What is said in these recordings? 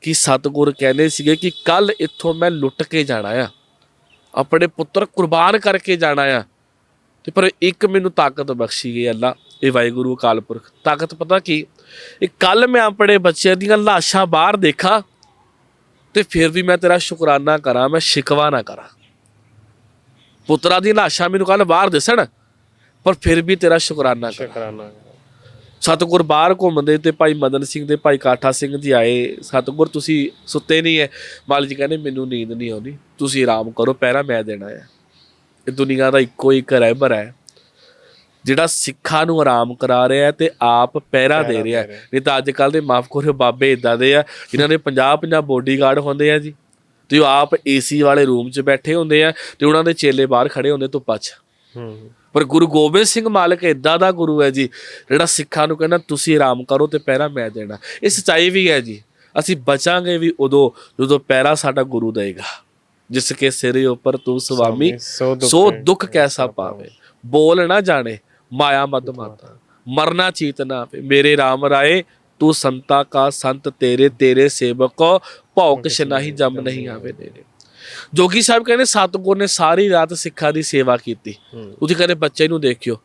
ਕਿ ਸਤਿਗੁਰ ਕਹਿੰਦੇ ਸੀਗੇ ਕਿ ਕੱਲ ਇੱਥੋਂ ਮੈਂ ਲੁੱਟ ਕੇ ਜਾਣਾ ਆ। ਆਪਣੇ ਪੁੱਤਰ ਕੁਰਬਾਨ ਕਰਕੇ ਜਾਣਾ ਆ। ਤੇ ਪਰ ਇੱਕ ਮੈਨੂੰ ਤਾਕਤ ਬਖਸ਼ੀ ਗਈ ਅੱਲਾ, ਇਹ ਵਾਹਿਗੁਰੂ ਅਕਾਲ ਪੁਰਖ। ਤਾਕਤ ਪਤਾ ਕੀ? ਇਹ ਕੱਲ ਮੈਂ ਆਪਣੇ ਬੱਚਿਆਂ ਦੀਆਂ ਲਾਸ਼ਾਂ ਬਾਹਰ ਦੇਖਾਂ ਤੇ ਫਿਰ ਵੀ ਮੈਂ ਤੇਰਾ ਸ਼ੁਕਰਾਨਾ ਕਰਾਂ, ਮੈਂ ਸ਼ਿਕਵਾ ਨਾ ਕਰਾਂ। ਪੁੱਤਰਾਂ ਦੀ ਲਾਸ਼ਾਂ ਮੈਨੂੰ ਕੱਲ ਬਾਹਰ ਦਿਸਣ, ਪਰ ਫਿਰ ਵੀ ਤੇਰਾ ਸ਼ੁਕਰਾਨਾ ਕਰਾਂ। ਸ਼ੁਕਰਾਨਾ ਸਤਿਗੁਰ ਬਾਹਰ ਘੁੰਮਦੇ ਤੇ ਭਾਈ ਮਦਨ ਸਿੰਘ ਤੇ ਭਾਈ ਕਾਠਾ ਸਿੰਘ ਜੀ ਆਏ। ਸਤਿਗੁਰ ਤੁਸੀਂ ਸੁੱਤੇ ਨਹੀਂ ਐ। ਮਾਲੀ ਜੀ ਕਹਿੰਦੇ ਮੈਨੂੰ ਨੀਂਦ ਨਹੀਂ ਆਉਂਦੀ। ਤੁਸੀਂ ਆਰਾਮ ਕਰੋ ਪਹਿਰਾ ਮੈਂ ਦੇਣਾ ਹੈ ਇਹ ਦੁਨੀਆ ਦਾ ਇੱਕੋ ਇੱਕ ਰਹਿਬਰ ਹੈ ਜਿਹੜਾ ਸਿੱਖਾਂ ਨੂੰ ਆਰਾਮ ਕਰਾ ਰਿਹਾ ਹੈ ਤੇ ਆਪ ਪਹਿਰਾ ਦੇ ਰਿਹਾ। ਹੈ। ਨਹੀਂ ਤਾਂ ਅੱਜ ਕੱਲ ਦੇ ਮਾਫ ਕਰਿਓ ਬਾਬੇ ਇਦਾਂ ਦੇ ਆ ਜਿਨ੍ਹਾਂ ਦੇ 50 50 ਬੋਡੀਗਾਰਡ ਹੁੰਦੇ ਆ ਜੀ। ਤੇ ਉਹ ਆਪ ਏਸੀ ਵਾਲੇ ਰੂਮ 'ਚ ਬੈਠੇ ਹੁੰਦੇ ਆ ਤੇ ਉਹਨਾਂ ਦੇ ਚੇਲੇ ਬਾਹਰ ਖੜੇ ਹੁੰਦੇ ਧੁੱਪਾਂ 'ਚ। ਹੂੰ। ਪਰ ਗੁਰੂ ਗੋਬਿੰਦ ਸਿੰਘ ਮਾਲਕ ਇਦਾਂ ਦਾ ਗੁਰੂ ਹੈ ਜੀ ਜਿਹੜਾ ਸਿੱਖਾਂ ਨੂੰ ਕਹਿੰਦਾ ਤੁਸੀਂ ਆਰਾਮ ਕਰੋ ਤੇ ਪਹਿਰਾ ਮੈਂ ਦੇਣਾ। ਇਹ ਸਚਾਈ ਵੀ ਹੈ ਜੀ। ਅਸੀਂ ਬਚਾਂਗੇ ਵੀ ਉਦੋਂ ਜਦੋਂ ਪਹਿਰਾ ਸਾਡਾ ਗੁਰੂ ਦੇਗਾ। ਜਿਸ ਕੇ ਸਿਰੇ ਉੱਪਰ ਤੂੰ ਸੁਆਮੀ ਸੋ ਦੁੱਖ ਕੈਸਾ ਪਾਵੇ। ਬੋਲ ਨਾ ਜਾਣੇ ਮਾਇਆ ਮਦ ਮਾਤਾ। ਮਰਨਾ ਚੀਤ ਨਾ ਆਵੇ। ਮੇਰੇ RAM ਰਾਏ ਤੂੰ ਸੰਤਾ ਕਾ ਸੰਤ ਤੇਰੇ ਤੇਰੇ ਸੇਵਕੋ ਭੌਕਸ਼ ਨਹੀਂ ਜਮ ਨਹੀਂ ਆਵੇ ਨੇਰੇ ਜੋਗੀ ਸਾਹਿਬ ਕਹਿੰਦੇ ਸਤਿਗੁਰ ਨੇ ਸਾਰੀ ਰਾਤ ਸਿੱਖਾਂ ਦੀ ਸੇਵਾ ਕੀਤੀ। ਉਹਦੇ ਕਹਿੰਦੇ ਬੱਚੇ ਨੂੰ ਦੇਖਿਓ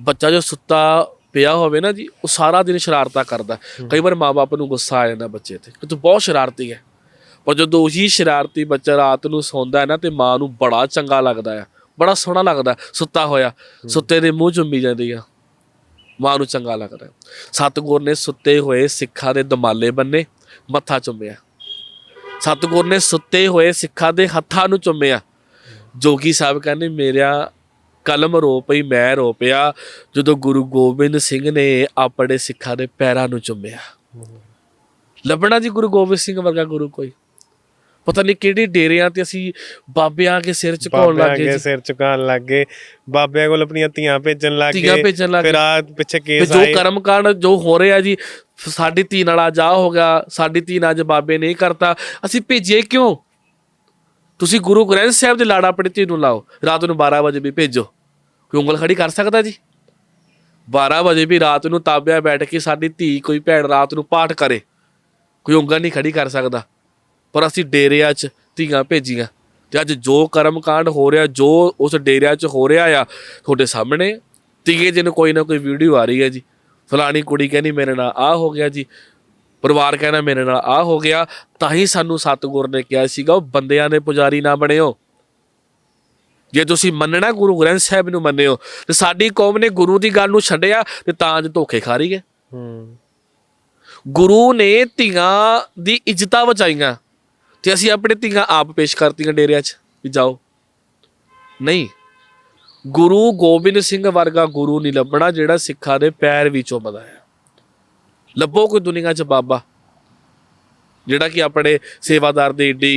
ਬੱਚਾ ਜੋ ਸੁੱਤਾ ਪਿਆ ਹੋਵੇ ਨਾ ਜੀ ਉਹ ਸਾਰਾ ਦਿਨ ਸ਼ਰਾਰਤਾਂ ਕਰਦਾ। ਕਈ ਵਾਰ ਮਾਪੇ ਨੂੰ ਗੁੱਸਾ ਆ ਜਾਂਦਾ ਬੱਚੇ ਤੇ। ਕਿ ਤੂੰ ਬਹੁਤ ਸ਼ਰਾਰਤੀ ਹੈ। ਪਰ ਜਦੋਂ ਉਹੀ ਸ਼ਰਾਰਤੀ ਬੱਚਾ ਰਾਤ ਨੂੰ ਸੌਂਦਾ ਹੈ ਨਾ ਤੇ ਮਾਂ ਨੂੰ ਬੜਾ ਚੰਗਾ ਲੱਗਦਾ ਹੈ ਬੜਾ ਸੋਹਣਾ ਲੱਗਦਾ ਸੁੱਤਾ ਹੋਇਆ ਸੁੱਤੇ ਦੇ ਮੂੰਹ ਚੁੰਮੀ ਜਾਂਦੀ ਆ। ਮਾਂ ਨੂੰ ਚੰਗਾ ਲੱਗਦਾ। ਸਤਿਗੁਰ ਨੇ ਸੁੱਤੇ ਹੋਏ ਸਿੱਖਾਂ ਦੇ ਦਮਾਲੇ ਬੰਨੇ ਮੱਥਾ ਚੁੰਮਿਆ ਸਤਿਗੁਰ ਨੇ ਸੁੱਤੇ ਹੋਏ ਸਿੱਖਾਂ ਦੇ ਹੱਥਾਂ ਨੂੰ ਚੁੰਮਿਆ। ਜੋਗੀ ਸਾਹਿਬ ਕਹਿੰਦੇ ਮੇਰਾ ਕਲਮ ਰੋ ਪਈ ਮੈਂ ਰੋ ਪਿਆ। ਜਦੋਂ ਗੁਰੂ ਗੋਬਿੰਦ ਸਿੰਘ ਨੇ ਆਪਣੇ ਸਿੱਖਾਂ ਦੇ ਪੈਰਾਂ ਨੂੰ ਚੁੰਮਿਆ। ਲੱਭਣਾ ਜੀ ਗੁਰੂ ਗੋਬਿੰਦ ਸਿੰਘ ਵਰਗਾ ਗੁਰੂ ਕੋਈ। ਪਤਾ ਨਹੀਂ ਕਿਹੜੀ ਡੇਰਿਆਂ ਤੇ ਅਸੀਂ ਬਾਬਿਆਂ ਕੇ ਸਿਰ ਝੁਕਾਉਣ ਲੱਗ ਗਏ। ਜੀ। ਸਿਰ ਝੁਕਾਉਣ ਲੱਗ ਗਏ। ਬਾਬਿਆਂ ਕੋਲ ਆਪਣੀਆਂ ਧੀਆਂ ਭੇਜਣ ਲੱਗ ਗਏ। ਫਿਰ। ਆ ਪਿੱਛੇ ਕੇਸ ਜੋ ਆਏ। ਕਰਮ ਕਾਂਡ ਜੋ ਹੋ ਰਿਹਾ ਜੀ ਸਾਡੀ ਧੀ ਨਾਲ ਅੱਜ ਆਹ ਹੋ ਗਿਆ ਸਾਡੀ ਧੀ ਨਾਲ ਅੱਜ ਬਾਬੇ ਨਹੀਂ ਕਰਤਾ। ਅਸੀਂ ਭੇਜੀਏ ਕਿਉਂ? ਤੁਸੀਂ ਗੁਰੂ ਗ੍ਰੰਥ ਸਾਹਿਬ ਦੇ ਲਾੜਾ ਆਪਣੀ ਧੀ ਨੂੰ ਲਾਓ। ਰਾਤ ਨੂੰ 12 ਵਜੇ ਵੀ ਭੇਜੋ। ਕੋਈ ਉਂਗਲ ਖੜੀ ਕਰ ਸਕਦਾ ਜੀ? 12 ਵਜੇ ਵੀ ਰਾਤ ਨੂੰ ਤਾਬਿਆ ਬੈਠ ਕੇ ਸਾਡੀ ਧੀ ਕੋਈ ਭੈਣ ਰਾਤ ਨੂੰ ਪਾਠ ਕਰੇ। ਕੋਈ ਉਂਗਲ ਨਹੀਂ ਖੜੀ ਕਰ ਸਕਦਾ। ਪਰ ਅਸੀਂ ਡੇਰਿਆਂ 'ਚ ਧੀਆਂ ਭੇਜੀਆਂ। ਤੇ ਅੱਜ ਜੋ ਕਰਮ ਕਾਂਡ ਹੋ ਰਿਹਾ ਜੋ ਉਸ ਡੇਰਿਆਂ 'ਚ ਹੋ ਰਿਹਾ ਆ ਤੁਹਾਡੇ ਸਾਹਮਣੇ ਤੀਏ ਦਿਨ ਕੋਈ ਨਾ ਕੋਈ ਵੀਡੀਓ ਆ ਰਹੀ ਹੈ ਜੀ। ਫਲਾਣੀ ਕੁੜੀ ਕਹਿੰਦੀ ਮੇਰੇ ਨਾਲ ਆ ਹੋ ਗਿਆ ਜੀ। ਪਰਿਵਾਰ ਕਹਿੰਦਾ ਮੇਰੇ ਨਾਲ ਆ ਹੋ ਗਿਆ। ਤਾਂ ਹੀ ਸਾਨੂੰ ਸਤਿਗੁਰ ਨੇ ਕਿਹਾ ਸੀਗਾ ਉਹ ਬੰਦਿਆਂ ਦੇ ਪੁਜਾਰੀ ਨਾ ਬਣਿਓ। ਜੇ ਤੁਸੀਂ ਮੰਨਣਾ ਗੁਰੂ ਗ੍ਰੰਥ ਸਾਹਿਬ ਨੂੰ ਮੰਨਿਓ ਤੇ ਸਾਡੀ ਕੌਮ ਨੇ ਗੁਰੂ ਦੀ ਗੱਲ ਨੂੰ ਛੱਡਿਆ ਤੇ ਤਾਂ ਅੱਜ ਧੋਖੇ ਖਾ ਰਹੀ ਹੈ। ਹੂੰ। ਗੁਰੂ ਨੇ ਧੀਆਂ ਦੀ ਇੱਜ਼ਤਾਂ ਬਚਾਈਆਂ। ਤੇ ਅਸੀਂ ਆਪਣੇ ਧੀਆਂ ਆਪ ਪੇਸ਼ ਕਰਤੀਆਂ ਡੇਰਿਆਂ 'ਚ ਵੀ ਜਾਓ। ਨਹੀਂ, ਗੁਰੂ ਗੋਬਿੰਦ ਸਿੰਘ ਵਰਗਾ ਗੁਰੂ ਨਹੀਂ ਲੱਭਣਾ ਜਿਹੜਾ ਸਿੱਖਾਂ ਦੇ ਪੈਰ ਵੀ ਚੁੰਮਦਾ ਹੈ ਲੱਭੋ ਕੋਈ ਦੁਨੀਆ 'ਚ ਬਾਬਾ, ਜਿਹੜਾ ਕਿ ਆਪਣੇ ਸੇਵਾਦਾਰ ਦੇ ਏਡੀ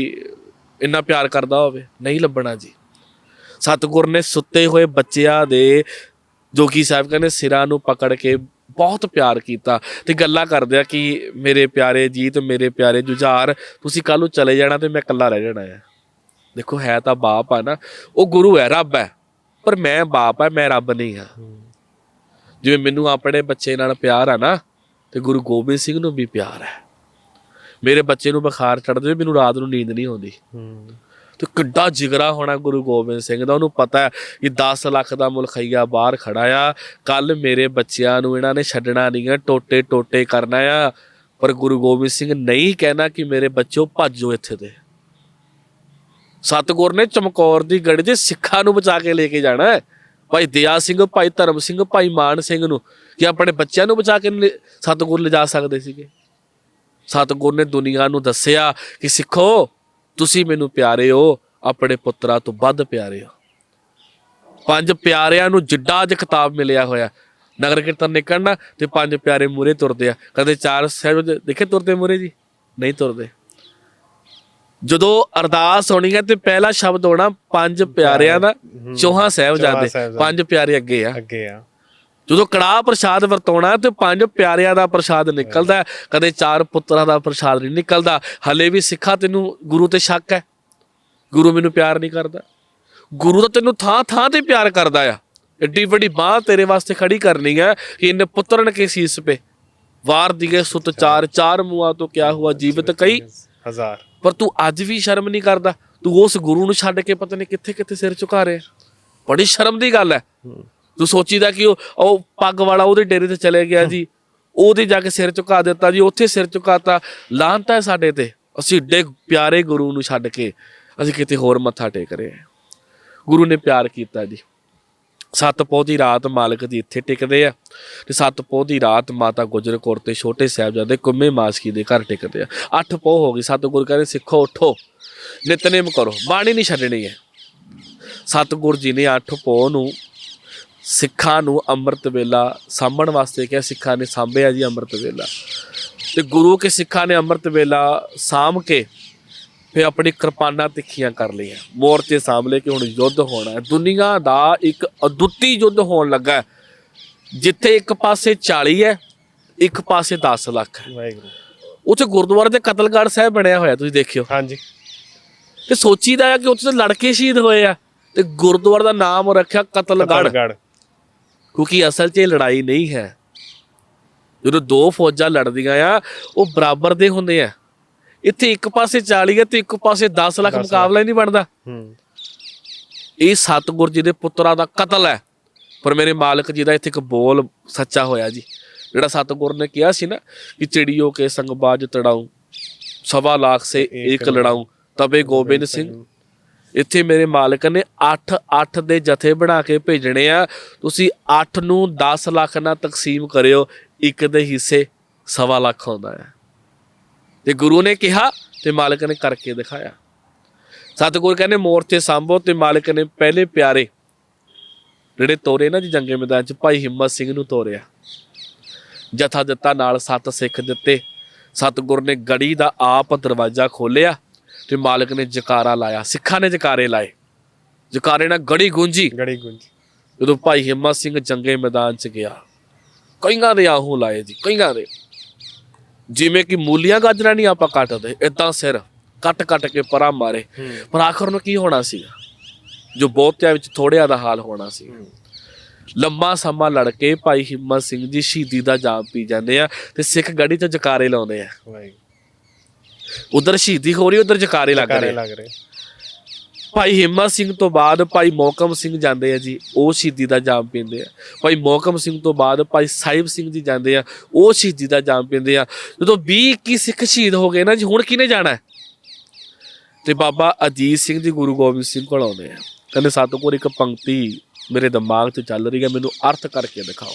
ਇੰਨਾ ਪਿਆਰ ਕਰਦਾ ਹੋਵੇ। ਨਹੀਂ ਲੱਭਣਾ ਜੀ। ਸਤਿਗੁਰ ਨੇ ਸੁੱਤੇ ਹੋਏ ਬੱਚਿਆਂ ਦੇ ਜੋਗੀ ਸਾਹਿਬ ਕਹਿੰਦੇ ਸਿਰਾਂ ਨੂੰ ਪਕੜ ਕੇ ਬਹੁਤ ਪਿਆਰ ਕੀਤਾ ਤੇ ਗੱਲਾਂ ਕਰਦੇ ਆ ਕਿ ਮੇਰੇ ਪਿਆਰੇ ਜੀਤ, ਮੇਰੇ ਪਿਆਰੇ ਜੁਝਾਰ, ਤੁਸੀਂ ਕੱਲ ਨੂੰ ਚਲੇ ਜਾਣਾ ਤੇ ਮੈਂ ਇਕੱਲਾ ਰਹਿ ਜਾਣਾ ਹੈ ਦੇਖੋ, ਹੈ ਤਾਂ ਬਾਪ ਆ ਨਾ, ਉਹ ਗੁਰੂ ਹੈ, ਰੱਬ ਹੈ, ਪਰ ਮੈਂ ਬਾਪ ਹੈ, ਮੈਂ ਰੱਬ ਨਹੀਂ ਹਾਂ। ਜਿਵੇਂ ਮੈਨੂੰ ਆਪਣੇ ਬੱਚੇ ਨਾਲ ਪਿਆਰ ਆ ਨਾ, ਤੇ ਗੁਰੂ ਗੋਬਿੰਦ ਸਿੰਘ ਨੂੰ ਵੀ ਪਿਆਰ ਹੈ। ਮੇਰੇ ਬੱਚੇ ਨੂੰ ਬੁਖਾਰ ਚੜ੍ਹਦੇ ਜਾਵੇ ਮੈਨੂੰ ਰਾਤ ਨੂੰ ਨੀਂਦ ਨਹੀਂ ਆਉਂਦੀ। ਤੇ ਕਿੱਡਾ ਜਿਗਰਾ ਹੋਣਾ ਗੁਰੂ ਗੋਬਿੰਦ ਸਿੰਘ ਦਾ, ਉਹਨੂੰ ਪਤਾ ਹੈ ਕਿ 10 ਲੱਖ ਦਾ ਮੁਲਖਈਆ ਬਾਹਰ ਖੜਾ ਆ। ਕੱਲ ਮੇਰੇ ਬੱਚਿਆਂ ਨੂੰ ਇਹਨਾਂ ਨੇ ਛੱਡਣਾ ਨਹੀਂ ਹੈ ਟੋਟੇ ਟੋਟੇ ਕਰਨਾ ਆ। ਪਰ ਗੁਰੂ ਗੋਬਿੰਦ ਸਿੰਘ ਨਹੀਂ ਕਹਿਣਾ ਕਿ ਮੇਰੇ ਬੱਚਿਓ ਭੱਜੋ ਇੱਥੇ ਤੇ। ਸਤਗੁਰ ਨੇ ਚਮਕੌਰ ਦੀ ਗੜੀ ਦੇ ਸਿੱਖਾਂ ਨੂੰ ਬਚਾ ਕੇ ਲੈ ਕੇ ਜਾਣਾ ਹੈ। ਭਾਈ ਦਿਆ ਸਿੰਘ, ਭਾਈ ਧਰਮ ਸਿੰਘ, ਭਾਈ ਮਾਨ ਸਿੰਘ ਨੂੰ ਕਿ ਆਪਣੇ ਬੱਚਿਆਂ ਨੂੰ ਬਚਾ ਕੇ ਲੈ- ਸਤਿਗੁਰ ਲਿਜਾ ਸਕਦੇ ਸੀਗੇ। ਸਤਿਗੁਰ ਨੇ ਦੁਨੀਆ ਨੂੰ ਦੱਸਿਆ ਕਿ ਸਿੱਖੋ ਤੁਸੀਂ ਮੈਨੂੰ ਪਿਆਰੇ ਹੋ ਆਪਣੇ ਪੁੱਤਰਾਂ ਤੋਂ ਵੱਧ ਪਿਆਰੇ ਹੋ। ਪੰਜ ਪਿਆਰਿਆਂ ਨੂੰ ਜਿੱਡਾ ਅੱਜ ਖਿਤਾਬ ਮਿਲਿਆ ਹੋਇਆ। ਨਗਰ ਕੀਰਤਨ ਨਿਕਲਣਾ ਤੇ ਪੰਜ ਪਿਆਰੇ ਮੂਰੇ ਤੁਰਦੇ ਆ। ਕਦੇ ਚਾਰ ਸਾਹਿਬ ਦੇਖੇ ਤੁਰਦੇ ਮੂਰੇ ਜੀ? ਨਹੀਂ ਤੁਰਦੇ। ਜਦੋਂ ਅਰਦਾਸ ਹੋਣੀ ਹੈ ਤੇ ਪਹਿਲਾ ਸ਼ਬਦ ਹੋਣਾ ਪੰਜ ਪਿਆਰਿਆਂ ਦਾ ਚੌਹਾਂ ਸਾਹਿਬ ਜਾਂਦੇ। ਪੰਜ ਪਿਆਰੇ ਅੱਗੇ ਆ। ਅੱਗੇ ਆ। ਜਦੋਂ ਕੜਾਹ ਪ੍ਰਸ਼ਾਦ ਵਰਤਾਉਣਾ ਤੇ ਪੰਜ ਪਿਆਰਿਆਂ ਦਾ ਪ੍ਰਸ਼ਾਦ ਨਿਕਲਦਾ ਕਦੇ ਚਾਰ ਪੁੱਤਰਾਂ ਦਾ ਪ੍ਰਸ਼ਾਦ ਨਹੀਂ ਨਿਕਲਦਾ। ਹਲੇ ਵੀ ਸਿੱਖਾ ਤੈਨੂੰ ਗੁਰੂ ਤੇ ਸ਼ੱਕ ਹੈ। ਗੁਰੂ ਮੈਨੂੰ ਪਿਆਰ ਨਹੀਂ ਕਰਦਾ। ਗੁਰੂ ਤਾਂ ਤੈਨੂੰ ਥਾਂ ਥਾਂ ਤੇ ਪਿਆਰ ਕਰਦਾ ਆ। ਏਡੀ ਵੱਡੀ ਬਾਹ ਤੇਰੇ ਵਾਸਤੇ ਖੜੀ ਕਰਨੀ ਹੈ ਕਿ ਇਹਨੇ ਪੁੱਤਰਨ ਕੇ ਸੀਸ ਪੇ। ਵਾਰ ਦਿਗੇ ਸੁਤ ਚਾਰ ਚਾਰ ਮੂਆ ਤੋਂ ਕਿਆ ਹੁਆ ਜੀਵਤ ਕਈ ਹਜ਼ਾਰ। ਪਰ ਤੂੰ ਅੱਜ ਵੀ ਸ਼ਰਮ ਨਹੀਂ ਕਰਦਾ। ਤੂੰ ਉਸ ਗੁਰੂ ਨੂੰ ਛੱਡ ਕੇ ਪਤਾ ਨਹੀਂ ਕਿੱਥੇ ਕਿੱਥੇ ਸਿਰ ਝੁਕਾ ਰਿਹਾ। ਬੜੀ ਸ਼ਰਮ ਦੀ ਗੱਲ ਹੈ। ਤੂੰ ਸੋਚੀਦਾ ਕਿ ਉਹ ਉਹ ਪੱਗ ਵਾਲਾ ਉਹਦੇ ਡੇਰੇ ਤੇ ਚਲੇ ਗਿਆ ਜੀ। ਉਹਦੇ ਜਾ ਕੇ ਸਿਰ ਝੁਕਾ ਦਿੱਤਾ ਜੀ। ਉੱਥੇ ਸਿਰ ਝੁਕਾਤਾ। ਲਾਂਤਾ ਹੈ ਸਾਡੇ ਤੇ। ਅਸੀਂ ਏਡੇ ਪਿਆਰੇ ਗੁਰੂ ਨੂੰ ਛੱਡ ਕੇ ਅਸੀਂ ਕਿਤੇ ਹੋਰ ਮੱਥਾ ਟੇਕ ਰਹੇ ਹਾਂ। ਗੁਰੂ ਨੇ ਪਿਆਰ ਕੀਤਾ ਜੀ। ਸੱਤ ਪੋਹ ਦੀ ਰਾਤ ਮਾਲਕ ਦੀ ਇੱਥੇ ਟਿਕਦੇ ਆ ਤੇ ਸੱਤ ਪੋਹ ਦੀ ਰਾਤ ਮਾਤਾ ਗੁਜਰ ਕੌਰ ਤੇ ਛੋਟੇ ਸਾਹਿਬਜ਼ਾਦੇ ਕੁੰਮੇ ਮਾਸਕੀ ਦੇ ਘਰ ਟਿਕਦੇ ਆ। ਅੱਠ ਪੋਹ ਹੋ ਗਈ। ਸਤਿਗੁਰ ਕਹਿੰਦੇ, ਸਿੱਖੋ, ਉਠੋ। ਨਿਤਨੇਮ ਕਰੋ। ਬਾਣੀ ਨਹੀਂ ਛੱਡਣੀ ਹੈ। ਸਤਿਗੁਰ ਜੀ ਨੇ ਅੱਠ ਪੋਹ ਨੂੰ ਸਿੱਖਾਂ ਨੂੰ ਅੰਮ੍ਰਿਤ ਵੇਲਾ ਸਾਂਭਣ ਵਾਸਤੇ ਕਿਹਾ ਸਿੱਖਾਂ ਨੇ ਸਾਂਭਿਆ ਜੀ ਅੰਮ੍ਰਿਤ ਵੇਲਾ। ਤੇ ਗੁਰੂ ਕੇ ਸਿੱਖਾਂ ਨੇ ਅੰਮ੍ਰਿਤ ਵੇਲਾ ਸਾਂਭ ਕੇ ਫਿਰ ਆਪਣੀ ਕਿਰਪਾਨਾਂ ਤਿੱਖੀਆਂ ਕਰ ਲਈਆਂ। ਮੋਰਚੇ ਸਾਹਮਣੇ ਕਿ ਹੁਣ ਯੁੱਧ ਹੋਣਾ ਹੈ। ਦੁਨੀਆ ਦਾ ਇੱਕ ਅਦੁੱਤੀ ਯੁੱਧ ਹੋਣ ਲੱਗਾ ਹੈ। ਜਿੱਥੇ ਇੱਕ ਪਾਸੇ 40 ਹੈ ਇੱਕ ਪਾਸੇ 10 ਲੱਖ ਹੈ। ਵਾਹਿਗੁਰੂ। ਉੱਥੇ ਗੁਰਦੁਆਰੇ ਤੇ ਕਤਲਗੜ੍ਹ ਸਾਹਿਬ ਬਣਿਆ ਹੋਇਆ ਤੁਸੀਂ ਦੇਖਿਓ। ਹਾਂਜੀ। ਤੇ ਸੋਚੀਦਾ ਹੈ ਕਿ ਉੱਥੇ ਤਾਂ ਲੜਕੇ ਸ਼ਹੀਦ ਹੋਏ ਆ। ਤੇ ਗੁਰਦੁਆਰਾ ਦਾ ਨਾਮ ਰੱਖਿਆ ਕਤਲਗੜ੍ਹ। ਗੜ ਕਿਉਂਕਿ ਅਸਲ 'ਚ ਇਹ ਲੜਾਈ ਨਹੀਂ ਹੈ। ਜਦੋਂ ਦੋ ਫੌਜਾਂ ਲੜਦੀਆਂ ਆ ਉਹ ਬਰਾਬਰ ਦੇ ਹੁੰਦੇ ਆ। ਇੱਥੇ ਇੱਕ ਪਾਸੇ 40 ਹੈ ਤੇ ਇੱਕ ਪਾਸੇ 10 ਲੱਖ ਮੁਕਾਬਲਾ ਹੀ ਨਹੀਂ ਬਣਦਾ। ਹੂੰ। ਇਹ ਸਤਿਗੁਰ ਜੀ ਦੇ ਪੁੱਤਰਾਂ ਦਾ ਕਤਲ ਹੈ। ਪਰ ਮੇਰੇ ਮਾਲਕ ਜੀ ਦਾ ਇੱਥੇ ਇੱਕ ਬੋਲ ਸੱਚਾ ਹੋਇਆ ਜੀ। ਜਿਹੜਾ ਸਤਿਗੁਰ ਨੇ ਕਿਹਾ ਸੀ ਨਾ ਕਿ ਚਿੜੀਓ ਕੇ ਸੰਗ ਬਾਜ ਤੜਾਉ ਸਵਾ ਲੱਖ ਸੇ ਇੱਕ ਲੜਾਉ ਤਬੇ ਗੋਬਿੰਦ ਸਿੰਘ। ਇੱਥੇ ਮੇਰੇ ਮਾਲਕ ਨੇ 8 8 ਦੇ ਜਥੇ ਬਣਾ ਕੇ ਭੇਜਣੇ ਆ। ਤੁਸੀਂ 8 ਨੂੰ 10 ਲੱਖ ਨਾਲ ਤਕਸੀਮ ਕਰਿਓ, ਇੱਕ ਦੇ ਹਿੱਸੇ ਸਵਾ ਲੱਖ ਆਉਂਦਾ ਹੈ। ਤੇ ਗੁਰੂ ਨੇ ਕਿਹਾ ਤੇ ਮਾਲਕ ਨੇ ਕਰਕੇ ਦਿਖਾਇਆ। ਸਤਿਗੁਰ ਕਹਿੰਦੇ ਮੋਰਚੇ ਸੰਭੋ ਤੇ ਮਾਲਕ ਨੇ ਪਹਿਲੇ ਪਿਆਰੇ ਜਿਹੜੇ ਤੋਰੇ ਨਾ ਜੀ ਜੰਗੇ ਮੈਦਾਨ ਚ, ਭਾਈ ਹਿੰਮਤ ਸਿੰਘ ਨੂੰ ਤੋਰਿਆ। ਜਥਾ ਦਿੱਤਾ, ਨਾਲ ਸੱਤ ਸਿੱਖ ਦਿੱਤੇ। ਸਤਿਗੁਰ ਨੇ ਗੜੀ ਦਾ ਆਪ ਦਰਵਾਜ਼ਾ ਖੋਲਿਆ ਤੇ ਮਾਲਕ ਨੇ ਜਕਾਰਾ ਲਾਇਆ ਸਿੱਖਾਂ ਨੇ ਜਕਾਰੇ ਲਾਏ। ਜਕਾਰੇ ਨਾਲ ਗੜੀ ਗੂੰਜੀ। ਗੜੀ ਗੁੰਜ। ਜਦੋਂ ਭਾਈ ਹਿੰਮਤ ਸਿੰਘ ਜੰਗੇ ਮੈਦਾਨ ਚ ਗਿਆ ਕਈਆਂ ਦੇ ਆਹੂ ਲਾਏ ਜੀ ਕਈਆਂ ਦੇ। ਜਿਵੇਂ ਕਿ ਮੂਲੀਆਂ ਗਾਜਰਾਂ ਨਹੀਂ ਆਪਾਂ ਕੱਟਦੇ ਇਦਾਂ ਸਿਰ ਕੱਟ ਕੱਟ ਕੇ ਪਰਾਂ ਮਾਰੇ। ਪਰ ਆਖਰ ਨੂੰ ਕੀ ਹੋਣਾ ਸੀਗਾ? ਜੋ ਬਹੁਤਿਆਂ ਵਿੱਚ ਥੋੜਿਆਂ ਦਾ ਹਾਲ ਹੋਣਾ ਸੀ। ਲੰਮਾ ਸਮਾਂ ਲੜ ਕੇ ਭਾਈ ਹਿੰਮਤ ਸਿੰਘ ਜੀ ਸ਼ਹੀਦੀ ਦਾ ਜਾਮ ਪੀ ਜਾਂਦੇ ਆ ਤੇ ਸਿੱਖ ਗੜੀ ਤੇ ਜਕਾਰੇ ਲਾਉਂਦੇ ਆ। ਵਾਹਿਗੁਰੂ। ਉਧਰ ਸ਼ਹੀਦੀ ਹੋ ਰਹੀ ਉਧਰ ਜਕਾਰੇ ਲੱਗ ਰਹੇ। ਲੱਗ ਰਹੇ। ਭਾਈ ਹਿੰਮਤ ਸਿੰਘ ਤੋਂ ਬਾਅਦ ਭਾਈ ਮੋਹਕਮ ਸਿੰਘ ਜਾਂਦੇ ਆ ਜੀ ਉਹ ਸ਼ਹੀਦੀ ਦਾ ਜਾਮ ਪੀਂਦੇ ਆ। ਭਾਈ ਮੋਹਕਮ ਸਿੰਘ ਤੋਂ ਬਾਅਦ ਭਾਈ ਸਾਹਿਬ ਸਿੰਘ ਜੀ ਜਾਂਦੇ ਆ ਉਹ ਸ਼ਹੀਦੀ ਦਾ ਜਾਮ ਪੀਂਦੇ ਆ। ਜਦੋਂ 20 21 ਸਿੱਖ ਸ਼ਹੀਦ ਹੋ ਗਏ ਨਾ ਜੀ ਹੁਣ ਕਿਹਨੇ ਜਾਣਾ? ਹੈ? ਤੇ ਬਾਬਾ ਅਜੀਤ ਸਿੰਘ ਜੀ ਗੁਰੂ ਗੋਬਿੰਦ ਸਿੰਘ ਕੋਲ ਆਉਂਦੇ ਆ। ਕਹਿੰਦੇ ਸਤਿਗੁਰ ਇੱਕ ਪੰਕਤੀ ਮੇਰੇ ਦਿਮਾਗ 'ਚ ਚੱਲ ਰਹੀ ਹੈ ਮੈਨੂੰ ਅਰਥ ਕਰਕੇ ਦਿਖਾਓ।